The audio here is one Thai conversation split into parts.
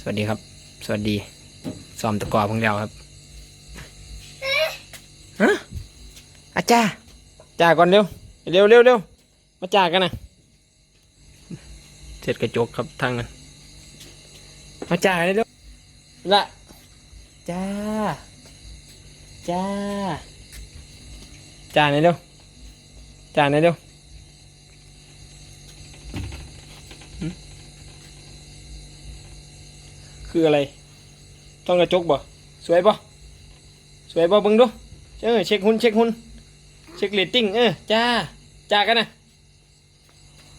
สวัสดีครับ สวัสดีซ้อมตะกร้อของเราครับฮะอาจ้าจ้าก่อนเร็วเร็วเร็วเร็วมาจ้ากันนะเสร็จกระจกครับทางนั้นมาจ้าเร็วเร็วละจ้าจ้าจ้าไหนอยเร็วจ้าไหนอยเร็ว คืออะไร ต้องกระจกบ่สวยบ่สวยบ่เบิ่งดูเออเช็คหุ่นเช็คหุ่นเช็คเรตติ้งเออจ้าจ้ากันนะ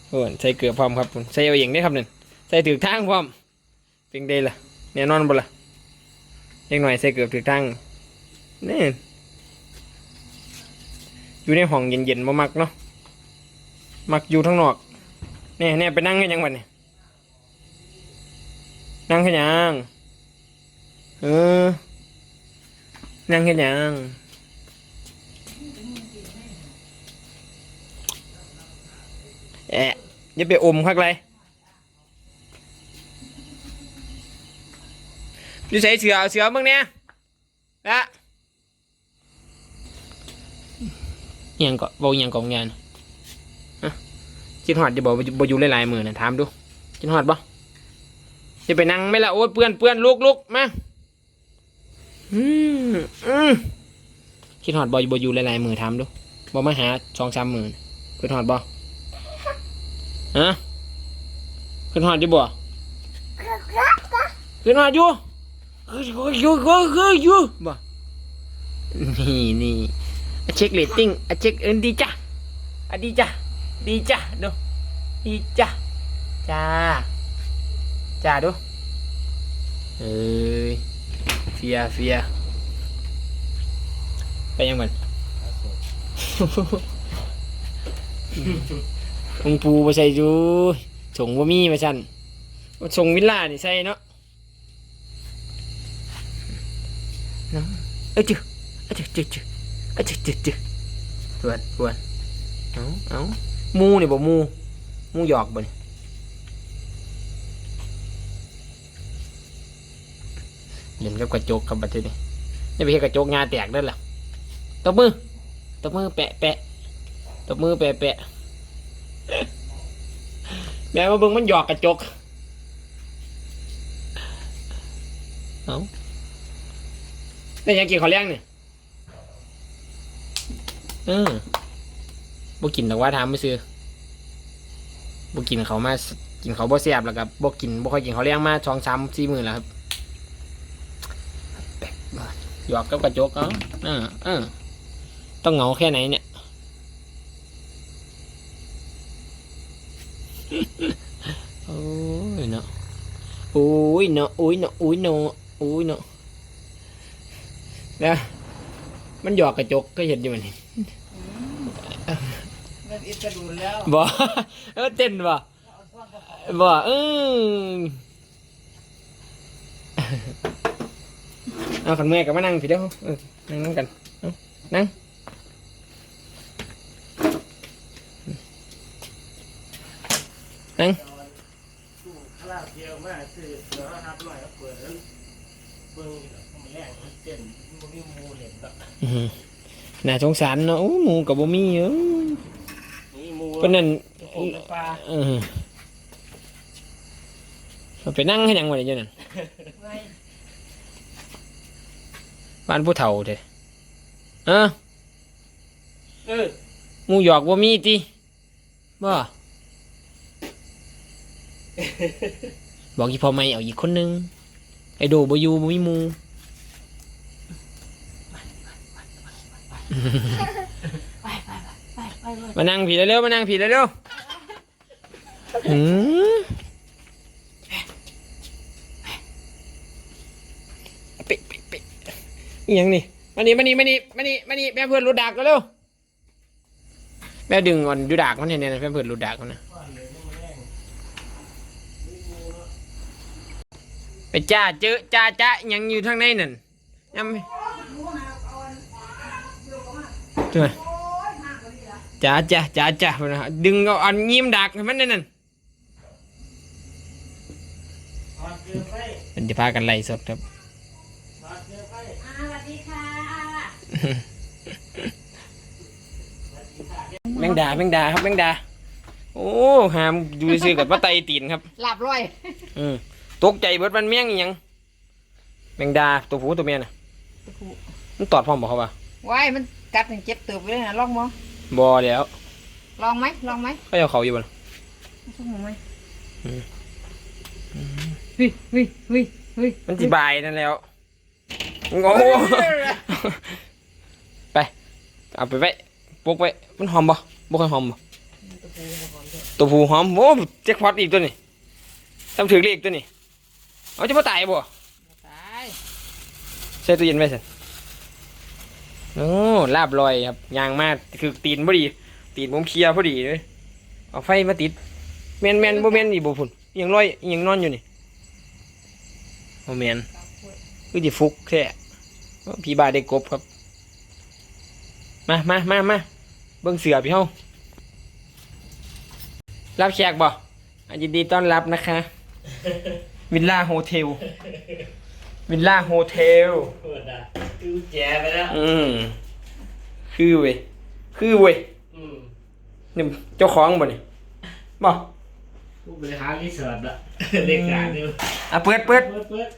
โอ้ใส่เกลือพร้อมครับผมใส่เอาเองได้ครับนั่นใส่ถือทางพร้อมเป็นได้ล่ะแน่นอนบ่ล่ะเล็กหน่อยใส่เกลือถือทางนี่อยู่ในห้องเย็นๆบ่มักเนาะมักอยู่ข้งนอกแน่แน่ไปนั่งกันยังวันนี้ นั่งขยังเออ นั่งขยังแอะอย่าไปอมคักเลยดูใส่เสือเอเสือมึงเนี่ยละยังก็บอกยังกองงานจินหอดจะบอกว่าบ่อยู่หลายๆมือนะถามดูจินหอดบ่ จะไปนั่งไม่ละโอ้ยเปื้อนเปื้อนลุกลุกมาอืมอืมคิดหอดบอยบอยู่หลายๆมือทำดูบอมาหาสองสามหมื่นคิดหอดบอฮะคิดหอดอยู่บ่คิดหอดอยู่คืออยู่คือคืออยู่บ่นี่นี่เช็คเรตติ้งเช็คเอินดีจ้ะดีจ้ะดีจ้ะดูดีจ้ะจ้า จ้าดู เอ้ยเฟียเฟียไปยังมันองปูมาใส่ดูส่งว่ามีมาชันส่งวิลล่านี่ใส่เนาะเนาะเอ้ยจื้อเอ้ยจื้อจื้อจื้อเอ้ยจื้อจื้อจื้อทวนทวนเอาเอาหมูนี่บ่หมูหมูหยอกบ่นี่ เล่นกับกระจกกับบัตรนี่นี่ไปเห็นกระจกงาแตกได้ล่ะตบมือตบมือแปะแปะตบมือแปะแปะแม่มาเบิ่งมันหยอกกระจกเอาได้ยังกินข้าวเลี้ยงเนี่ยเออบ่กินแต่ว่าทำไม่ซื้อบ่กินเขามากินเขาบ่แซ่บแล้วกับบ่กินบ่ค่อยกินข้าวเลี้ยงมาสองสามสี่มื้อแล้วครับ หยอกกับกระจกเอาเออเออต้องเหงาแค่ไหนเนี่ย โอ้ยเนาะโอ้ยเนาะโอ้ยเนาะโอ้ยเนาะโอ้ยเนาะนะมันหยอกกระจกก็เห็นอยู่มันมันอิสระดูนแล้วบ่เออเต้นบ่บ่เออ เอาขันเมื่อยกับมานั่งพี่เด้อเออนั่งนั่งกันเอานั่งนั่งตู้คลาบเดียวมากคือเดี๋ยวหับหน่อยก็เปิดแล้วเบิ้งมันแรงมันเต้นมันมีมูเห็นแบบอื้อหือน่าสงสารเนาะโอ้หมูกับบ่มีเออมีมูเพิ่นนั่นโอ้ปลาเออเอาไปนั่งให้ยังไงเจ้านั่นไง บ้านผู้เฒ่าเด้เออเออหมูหยอกบ่มีติบ่บอกอีพ่อไม่เอาอีกคนนึง ไอ้โดบ่อยู่บ่มีหมูมานั่งผีเร็วๆมานั่งผีเร็วๆหืมปิปิปิ อหยังนี่มานี่มานี่มานี่มานี่มานี่แม่เพื่อนรูดดักเร็วๆแม่ดึงก่อนดูดักมันเห็นเนี่ยนะแม่เพื่อนรูดดักมันนะไปจ้าเจอจ้าจ้าหยังอยู่ทางในนั่นยังไม่ใช่ไหมจ้าจ้าจ้าจ้าพุ่นนะดึงเอาอันยิ้มดักให้มันนั่นนั่นถอดเสื้อไปเป็นจะพากันไล่สดครับ ถอดเสื้อไป อ่าสวัสดีค่ะ สวัสดีค่ะ แมงดาแมงดาครับแมงดา โอ้หามอยู่ซื่อๆกับว่าไตตีนครับหลับร้อยอืมตกใจเบิดมันเมี่ยงอีหยังแมงดาตัวผู้ตัวเมียน่ะมันตอดพร้อมบอกเขาว่าว้ายมันกัดถึงเจ็บตัวไปเลยนะลองมั้บ่แล้วลองไหมลองไหมเขาเอาเขาอยู่บ่ล่ะสู้หมูไหมอืมเฮ้ยเฮ้ยเฮ้ยเฮ้ยมันสิบายนั่นแล้วโอ้โหไป เอาไปไว้ปลูกไว้มันหอมบ่บ่ค่อยหอมบ่ตัวผู้หอมโอ้แจ็คพอตอีกตัวนี้ทำถือเลขตัวนี้เอาจะมาตายบ่ตายใส่ตู้เย็นไว้สิโอ้ลาบลอยครับยางมากคือตีนพอดี ตีนผมเคลียร์พอดีเลยเอาไฟมาติดแมนแมนบ่แมนนี่บ่พุ่นอิหยังลอยอิหยังนอนอยู่นี่บ่แมนคือจิฟุกแท้พี่บาได้กบครับ มามามามาเบิ่งเสือพี่เฮารับแขกบ่อะยินดีต้อนรับนะคะ วิลล่าโฮเทล วิลล่าโฮเทลปวดอะดูแจไปแล้ว อืมคือเว้ย คือเว้ยอืมนี่เจ้าของบ่นี่บ่ผู้บริหารรีสอร์ทอะเด็กการดูอะเปิดเปิดเปิดเปิด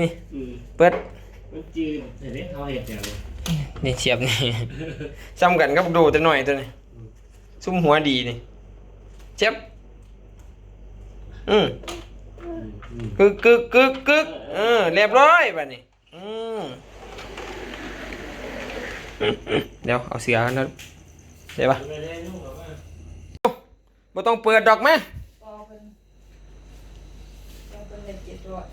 นี่อืมเปิด มันจืดเห็นไหมเขาเห็นอย่างนี้นี่เสียบนี่ ซ้ำกันกับดูตัวหน่อยตัวนี้ซุ่มหัวดีนี่เจ็บอืมอืมอืมกึกกึกกึกกึกเออเรียบร้อยบัดนี้อืมเดี๋ยวเอาเสือกันนะได้ปะไม่ได้นุ่งหรอกว่าบ่ต้องเปิดดอกมาปอเป็นปอเป็นเงินเจ็ดร้อย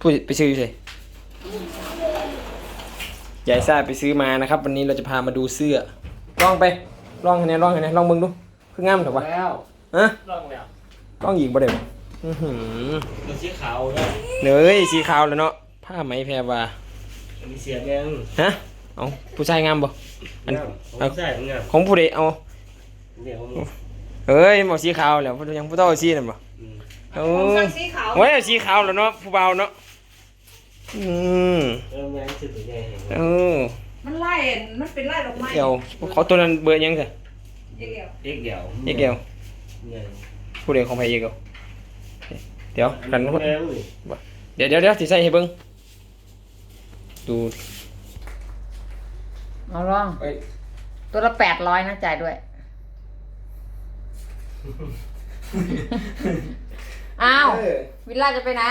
พูดไปซื้อสิ ยายซ่าไปซื้อมานะครับ วันนี้เราจะพามาดูเสื้อลองไปลองคะแนนลองคะแนนลองมึงดูคืองามถูกปะแล้วฮะลองแล้วลองหญิงบ่ได้บ่อื้อหือมันสีขาวนะเนยสีขาวแล้วเนาะผ้าไหมแพรวาอันนี้เสียแดงฮะเอาผู้ชายงามบ่อันงามผมใส่ผมงามของผู้ใดเอาเดี๋ยวผมเอ้ยบอกสีขาวแล้วยังผู้เฒ่าสีนั่นบ่อืมโอ้ผมสั่ยงสีขาวโอ้ยสีขาวแล้วเนาะผู้เบาเนาะ อืมเออแม่งสุดตัวใหญ่เห็นไหมเออมันไล่มันเป็นไล่ดอกไม้เดี๋ยวเขาตัวนั้นเบอร์ยังไงเดี๋ยวเด็กเดี่ยวเอกเดียวเนี่ยผู้ใดของไผเอกเดียวเดี๋ยวกันแม่งนี่เดี๋ยวเดี๋ยวเดี๋ยวสิใส่ให้เบิ่งดูเอาลองเอ้ยตัวละแปดร้อยนะจ่ายด้วยอ้าวเออวิลล่าจะไปไหน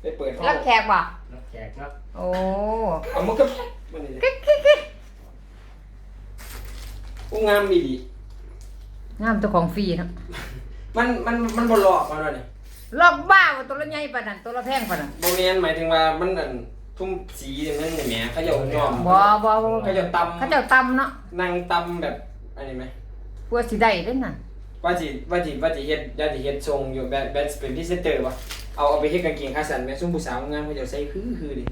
ไปเปิดห้องรับแขกว่ะรับแขกครับโอ้เอามันก็มันนี่เลยกูงามอีดีงามตัวของฟรีเนาะมันมันมันบ่หลอกมาแล้วนี่ลอกบ้าว่าตัวละใหญ่ปานนั้นตัวละแพงปานนั้นบ่แม่นหมายถึงว่ามันอันทุ่มสีนี่มันนี่แหมเขาจะเอายอมบ่บ่บ่เขาจะตำเขาเจ้าตำเนาะนั่งตำแบบอันนี้ไหมเพื่อสิได้เด้น่ะว่าสิว่าสิว่าสิเฮ็ดว่าสิเฮ็ดทรงอยู่แบบแบบเป็นพรีเซนเตอร์บ่ เอาเอาไปเฮ็ดกางเกงขาสั้นแม่ซุ่มผู้สาวงามเขาจะใส่คือคือดิ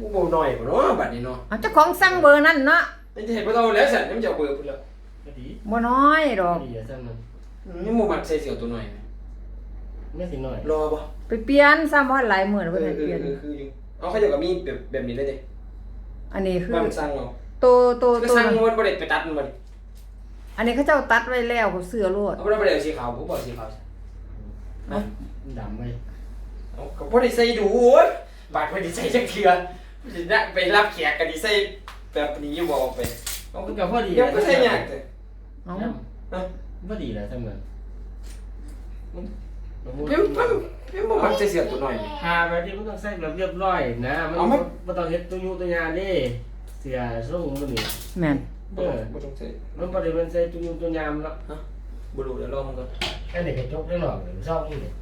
กูบ่น้อยบ่เนาะบัดนี้เนาะเอาเจ้าของสั่งเบอร์นั่นเนาะมันจะเห็นบ่เท่าแล้วสั่นมันจะเอาเบอร์พุ่นแล้วก็ดีบ่น้อยดอกก็ดีอะซ้ำมันนี่หมู่มันใส่เสื้อตัวน้อยไหมไม่สิหน่อยรอบ่ไปเปลี่ยนซ้ำว่าหลายหมื่นเอเพิ่นอให้เอเปลี่อยนเออคืออยู่เอาเขาเจะก็มีแบบแบบนี้เลยเด้อันนี้คือว่ามันสั่งเอาตัวตัวก็ตัวสั่งมันบ่ได้ไปตัดมันบ่ได้ อันนี้เขาเจ้าตัดไว้แล้วเขาเสื้อโลดเอาบ่ได้บ่ได้เอาสีขาวผมบอกสีขาวเอ้าดำไหมเอาก็บ่ได้ใส่ดูโอ้ยบาดบ่ได้ใส่จักเทื่อสิได้ไปรับแขกก็สิใส่แบบนี้อยู่บ่เอาไปเอามันก็พอดีเดี๋ยวก็ใส่ยากเด้อเอาพอดีแหละซ้ำมันมันมันเพิ่มเพิ่มเพิ่มบ่มักใส่เสื้อตัวน้อยนี่พาไปที่มันต้องใส่แบบเรียบร้อยนะ มันเอาไหม มันต้องเฮ็ดตัวยูตัวยาดิเสียส่งมันนี่แม่น บ่ต้องบ่ต้องใส่มันบ่ได้เป็นใส่ตัวยูตัวยามแล้วบ่รู้เดี๋ยวลองมันก่อนแค่นี้ก็จบได้หรอกชอบนี่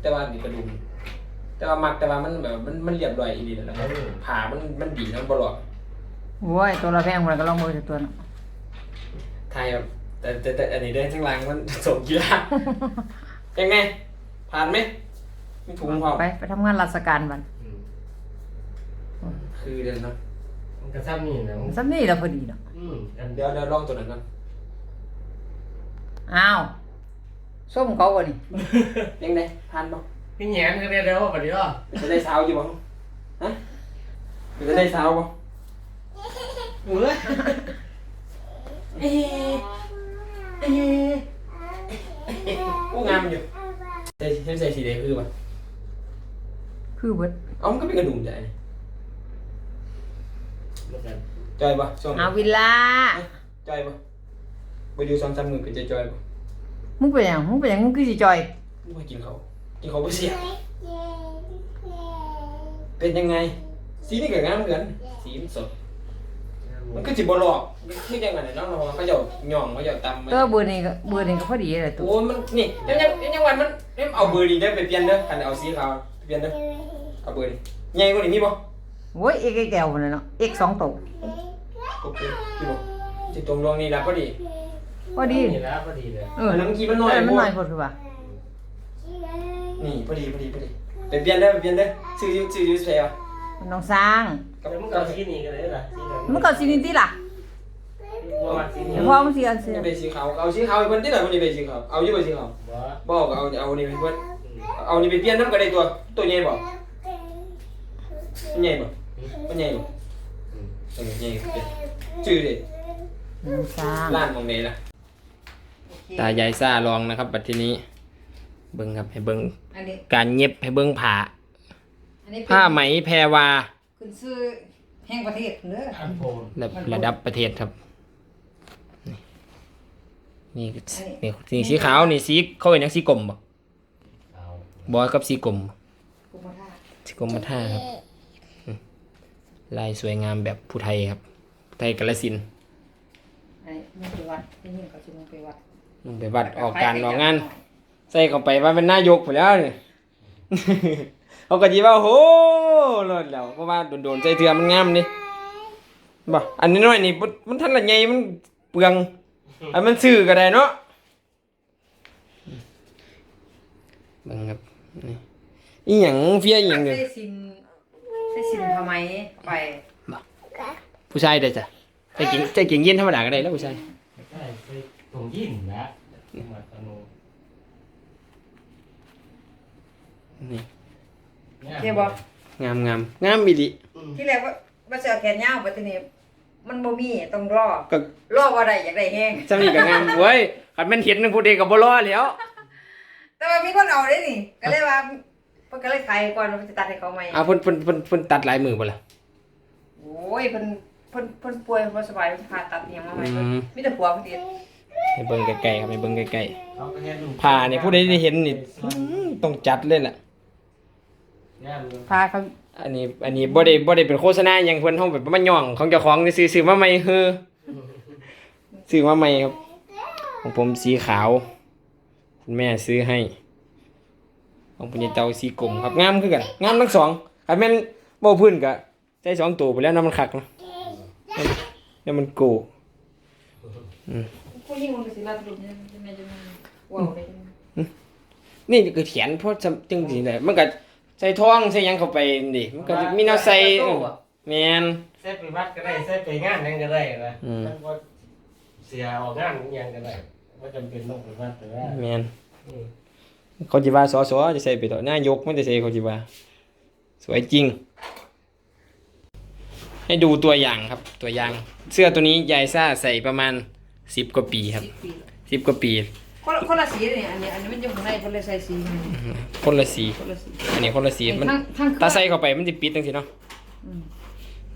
แต่ว่าดีกระดุมแต่ว่ามักแต่ว่ามันแบบมันมันเรียบร้อยอีหลีนั่นแหละครับผ้ามันมันดีนะบ่หลอกโอ้ยตัวละแพงมันก็ลองมือถือตัวเนาะไทยแบบแต่แต่แต่อันนี้เดินข้างหล่างมันสมกีฬายังไง ผ่านไหมมีถุงพร้อมไปไปทำงานราชการบันคือเดินเนาะ มันก็ซ้ำนี่นะมันซ้ำนี่ละพอดีเนาะอืมอันเดี๋ยวเดี๋ยวลองตัวนั้นก่อนอ้าวส้มเขาบ่นี่ยังไงทานบ่พี่แหนกันได้แล้วบัดนี้อะจะได้สาวอยู่บ่ฮะจะได้สาวบ่เอ้ยเอ๊ะเอ๊ะโอ้งามอยู่ใส่ใส่ใส่สีแดงคือบ่คือเบิดเอ้ามันก็เป็นกระดุมใจนี่ จอยบ่ช่วงอาวิลล่าจอยบ่ไปดูซ้อมซ้ำมือเป็นใจจอยบ่มึงเป็นหยังมึงเป็นหยังมึงคือสิจอยบ่กินเขาวกินเขาวบ่เสียเป็นยังไง สีนี่ก็งามเหมือนสีมันสดมันก็สิบ่หลอกมันคือจังไงเนาะเนาะเขาเจ้าย่องเขาเจ้าตำมันก็เบอร์นี้ก็เบอร์นี้ก็พอดีเลยตัวโอ้มันนี่ยังยังยังวันมันเอ็มเอาเบอร์นี้ได้ไปเปลี่ยนเด้อคันเอาสีขาวไปเปลี่ยนเด้อเอาเบอร์นี้ใหญ่กว่านี้มีบ่ โอ้ยเอ็กแก้วมันเลยเนาะเอ็กสองตัวโอเคมีบ่สิตรงรองนี่ล่ะพอดีพอดีนี่แล้วพอดีเลยเอออันนั้นเมื่อกี้มันน้อยเออมันโพน้อยดพอคือว่านี่พอดีพอดีพอดีไปเปลี่ยนเด้อไปเปลี่ยนเด้อซื้ออยู่ซื้ออยู่ใส่ว่ะมันต้องสร้างกับแต่มึงกัเอาบสีนี้ก็ได้ล่ะสีนั้นมันก็สินิติล่ะบ่ว่าสีนี้เดี๋ยวพ่อมันสิอันเสียนี่เป็นสีขาวเอาสีขาวให้เพิ่นติล่ะเพิ่นนี่เป็นสีขาวเอาอยู่บ่สีขาวบ่บ่ก็เอาเอานี่ให้เพิ่นเอานี่ไปเปลี่ยนนำก็ได้ตัวตัวใหญ่บ่มันใหญ่บ่ มันใหญ่บ่เออใหญ่เปลี่ยนชื่อดิมันต้องสร้างร้านของเมย์ล่ะ ตายายซ่าลองนะครับบัดทีนี้ เบิ้งครับให้เบิ้งอันนี้การเย็บให้เบิ้งผ้าอันนี้เป็นผ้าไหมแพรวาขึ้นซื้อแห่งประเทศเด้ออันโพนระดับระดับประเทศครับ นี่นี่นี่สีขาวนี่สีเขาเห็นยังสีกลมบ่เอาบอยกับสีกลมบ่กูมาท่าสีกลมมาท่าครับอืม ลายสวยงามแบบผู้ไทยครับผู้ไทยกาลสินธุ์อันนี้มึงไปวัดที่นี่เขาสิมึงไปวัดมันไปวัดออกการออกงาน ใส่เข้าไปว่าเป็นนายกไปแล้วเนี่ยเขาก็จีว่าโหรถแล้วเพราะว่าโดนๆใจเถื่อมันงามนี่บ่อันนี้น้อยนี่มันมันทันละใหญ่มันเปลืองอันมันซื้อก็ได้เนาะเบิ่งครับนี่อีหยังเฟียอีหยังเนี่ยใส่สินใส่สินทำไมไปผู้ชายได้จ้ะใจเก่งใจเก่งเย็นธรรมดาก็ได้แล้วผู้ชายใช่ใส่ถุงยินนะมาตะโนนี่เจ๊บอกงามงามงามอีหลีที่แรกว่าว่าจะเอาแขนยาวบัดทีนี้มันบ่มีต้องรอก็รอบ่ได้อยากได้แห้งจำนี่ก็งามเว้ยคันแม่นเห็นผู้ใดก็บ่รอแล้ว แต่ว่ามีคนเอาได้นี่ก็เลยว่า เพิ่นก็เลยขายก่อนว่าจะตัดให้เขาใหม่อ่าเพิ่นเพิ่นเพิ่นเพิ่นตัดลายมือบ่ล่ะ โอ้ยเพิ่นเพิ่นเพิ่นป่วยบ่สบายเพิ่นผ่าตัดอิหยังมาใหม่อืม มีแต่ผัวเพิ่นติดให้เบิ่งใกล้ๆครับให้เบิ่งใกล้เขาก็เห็นลูกๆผ้านี่ผู้ใดได้เห็นนี่อื้อต้องจัดเลยล่ะงามเลยพาเขาอันนี้อันนี้บ่ได้บ่ได้เป็นโฆษณาหยังเพิ่นเฮาแบบมาย่องของเจ้าของซื้อซื้อมาใหม่เฮ้อซื้อมาใหม่ครับ ของผมสีขาว คุณแม่ซื้อให้ ของปุญญเตาสีกลมครับงามคือกันงามทั้งสองคันแม่นบ่พื้นก็ใส่สองตัวไปแล้วน้ำมันคักเนาะแล้วมันโกผู้หญิงมันก็สิรับรู้เนี่ยแม่จะมาว้าวได้จังนี่คือแขนเพราะจังซี่แหละมันก็ใส่ท้องใส่หยังเข้าไปนี่มันก็มีแนวใส่เออแม่นใส่ไปวัดก็ได้ใส่ไปงานนั่นก็ได้นะอืมมันบ่เสียออกงานอิหยังก็ได้ว่าจำเป็นต้องไปวัดแต่ว่าแม่นอืม เขาจิว่าสอสอจะใส่ไปต่อนายกมันจะใส่เขาจิว่า สวยจริง ให้ดูตัวอย่างครับ ตัวอย่าง เสื้อตัวนี้ยายซ่าใส่ประมาณสิบกว่าปีครับ10ปีสิบกว่าปี คนละคนละสีเลยอันนี้อันนี้มันอยู่ข้างในคนละใส่สีมันคนละสีคนละสีอันนี้คนละสีมันทั้งทั้งตาใส่เข้าไปมันจะปิดจังสิเนาะอืม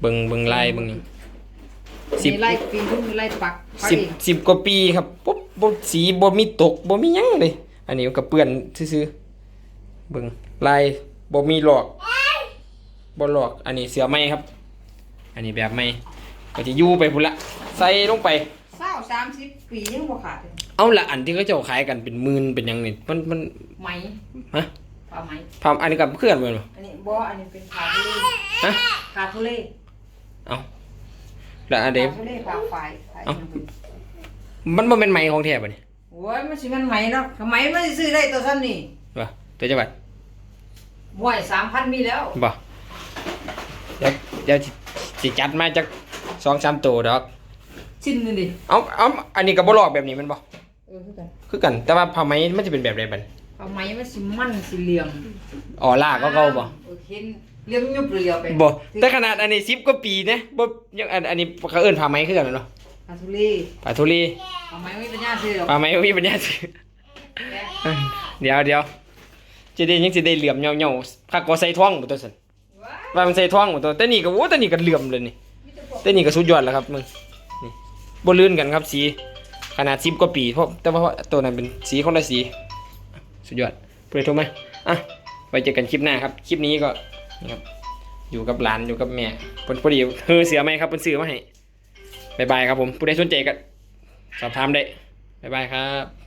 เบิ่งเบิ่งลายเบิ่งนี่สิสิบไล่ปีนขึ้นไล่ปักปักสิบอีกสิบกว่าปีครับปุ๊บบ่สีบ่มีตกบ่มีหยังเลย อันนี้มันก็เปื้อนซื่อๆเบิ่งลายบ่มีหลอกบ่หลอก อันนี้เสือไหมครับ อันนี้แบบไหมก็จะอยู่ไปพุ่นละใส่ลงไปเศร้าสามสิบปียังบ่ขาดเลยเอาละอันที่เขาเจ้าขายกันเป็นหมื่นเป็นหยังนี่มันมันไหมฮะผ้าไหมพามอันนี้กับเพื่อนมันบ่อันนี้บ่อันนี้เป็นผ้าทุเรศฮะผ้าทุเรศเอาแล้วอันเดผ้าทุเรศผ้าฝ่ายผ้าอีกอย่างหนึ่งมันบ่เป็นไหมของแท้บ่นี่ โอ้ยมันสิมันไหมเนาะทำไมมันสิซื้อได้ตัวซ้ำนี่บ่ตัวจังหวัดบ่อยสามพันมีแล้วบ่เดี๋ยวเดี๋ยวสิสิจัดมาจัก2-3ตัวดอกชิ้นหนึงดิเอาเอาอันนี้ก็บ่ลอกแบบนี้แมันบ่เออคือกันคือกัน แต่ว่าผ้าไหมมันจะเป็นแบบไรบันเอาไหมมันสิมันสิเหลี่ยมอ๋อล่าก็เก่าบ่เออเห็นเหลี่ยมยุบเรียวไปบ่แต่ขนาดอันนี้10กว่าปีนะบ่ยังอันอันนี้เขาเอิ้นผ้าไหมคือกันเนาะอาทุลีผ้าทุลีเอาไหมไม่เป็นญาติซื้อหรอกผ้าไหมบ่มีปัญญาซื้อแกเดี๋ยวเดี๋ยวจะได้ยังสิได้เหลี่ยมเหยาๆคักก็ใส่ท่องบ่ตัวซั่นว้าว่ามันใส่ท่องบ่ตัวแต่นี่ก็โอ้แต่นี่ก็เหลื่อมเลยนี่มีแต่พวกแต่นี่ก็สุดยอดแล้วครับมึงนี่บ่ลื่นกันครับสีขนาด10กว่าปีเพราะแต่ว่าตัวนั้นเป็นสีคนละสี สุดยอดเพื่อนโทรมาอะไว้เจอกันคลิปหน้าครับ คลิปนี้ก็นี่ครับอยู่กับหลานอยู่กับแม่เพิ่นพอดีเฮือเสือไหมครับเพิ่นซื้อมาให้ บ๊ายบายครับผมผู้ใดสนใจก็สอบถามได้บ๊ายบายครับ